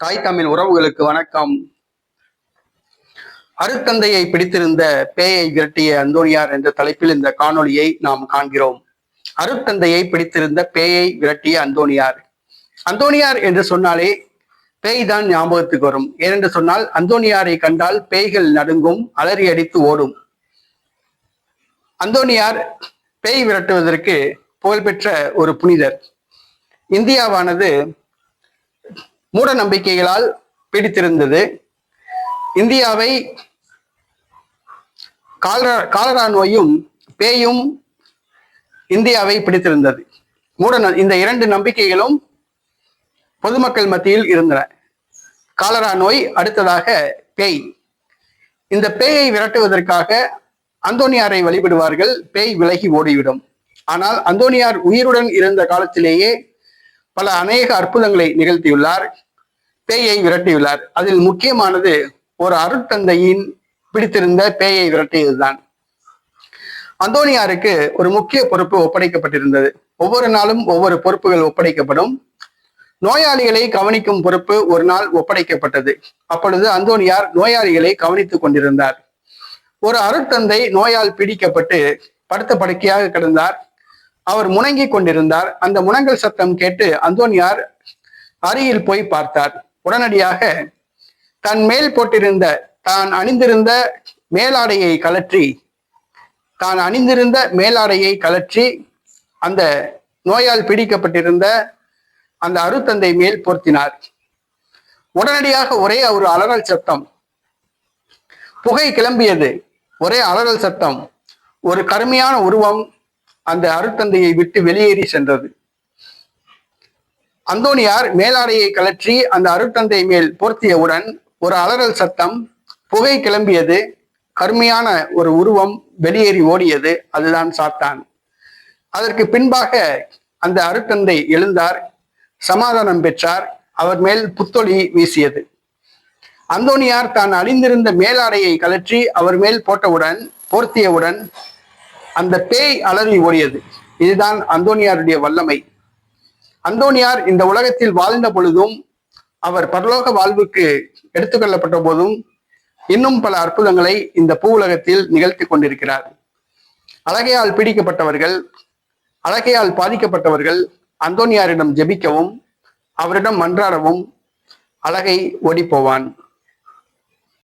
தாய் தமிழ் உறவுகளுக்கு வணக்கம். அருத்தந்தையை பிடித்திருந்த பேயை விரட்டிய அந்தோனியார் என்ற தலைப்பில் இந்த காணொளியை நாம் காண்கிறோம். அருத்தந்தையை பிடித்திருந்த பேயை விரட்டிய அந்தோனியார். அந்தோனியார் என்று சொன்னாலே பேய் தான் ஞாபகத்துக்கு வரும். ஏனென்று சொன்னால் அந்தோனியாரை கண்டால் பேய்கள் நடுங்கும் அலறி அடித்து ஓடும். அந்தோனியார் பேய் விரட்டுவதற்கு புகழ்பெற்ற ஒரு புனிதர். இந்தியாவானது மூட நம்பிக்கைகளால் பிடித்திருந்தது. இந்தியாவை காலரா காலரா நோயும் பேயும் இந்தியாவை பிடித்திருந்தது. மூட இந்த இரண்டு நம்பிக்கைகளும் பொதுமக்கள் மத்தியில் இருந்தன. காலரா நோய் அடுத்ததாக பேய். இந்த பேயை விரட்டுவதற்காக அந்தோனியாரை வழிபடுவார்கள் பேய் விலகி ஓடிவிடும். ஆனால் அந்தோனியார் உயிருடன் இருந்த காலத்திலேயே பல அநேக அற்புதங்களை நிகழ்த்தியுள்ளார். பேயை விரட்டியுள்ளார். அதில் முக்கியமானது ஒரு அருட்தந்தையின் பிடித்திருந்த பேயை விரட்டியதுதான். அந்தோனியாருக்கு ஒரு முக்கிய பொறுப்பு ஒப்படைக்கப்பட்டிருந்தது. ஒவ்வொரு நாளும் ஒவ்வொரு பொறுப்புகள் ஒப்படைக்கப்படும். நோயாளிகளை கவனிக்கும் பொறுப்பு ஒரு நாள் ஒப்படைக்கப்பட்டது. அப்பொழுது அந்தோனியார் நோயாளிகளை கவனித்துக் கொண்டிருந்தார். ஒரு அருட்தந்தை நோயால் பிடிக்கப்பட்டு படுத்த படுக்கையாக கிடந்தார். அவர் முணங்கிக் கொண்டிருந்தார். அந்த முணங்கல் சத்தம் கேட்டு அந்தோனியார் அருகில் போய் பார்த்தார். உடனடியாக தன் மேல் போட்டிருந்த தான் அணிந்திருந்த மேலாடையை கலற்றி தான் அணிந்திருந்த மேலாடையை கலற்றி அந்த நோயால் பிடிக்கப்பட்டிருந்த அந்த அருத்தந்தை மேல் பொருத்தினார். உடனடியாக ஒரே ஒரு அலறல் சத்தம். புகை கிளம்பியது. ஒரே அலறல் சத்தம். ஒரு கருமையான உருவம் அந்த அருத்தந்தையை விட்டு வெளியேறி சென்றது. அந்தோனியார் மேலாடையை கலற்றி அந்த அருட்தந்தை மேல் போர்த்தியவுடன் ஒரு அலறல் சத்தம் புகை கிளம்பியது. கருமையான ஒரு உருவம் வெளியேறி ஓடியது. அதுதான் சாத்தான். அதற்கு பின்பாக அந்த அருத்தந்தை எழுந்தார். சமாதானம் பெற்றார். அவர் மேல் புத்தொளி வீசியது. அந்தோனியார் தான் அணிந்திருந்த மேலாடையை கலற்றி அவர் மேல் போட்டவுடன் போர்த்தியவுடன் அந்த பேய் அலறி ஓடியது. இதுதான் அந்தோனியாருடைய வல்லமை. அந்தோனியார் இந்த உலகத்தில் வாழ்ந்த பொழுதும் அவர் பரலோக வாழ்வுக்கு எடுத்துக்கொள்ளப்பட்ட போதும் இன்னும் பல அற்புதங்களை இந்த பூ உலகத்தில் நிகழ்த்தி கொண்டிருக்கிறார். அழகையால் பீடிக்கப்பட்டவர்கள் அழகையால் பாதிக்கப்பட்டவர்கள் அந்தோனியாரிடம் ஜெபிக்கவும் அவரிடம் மன்றாடவும் அழகை ஓடிப்போவான்.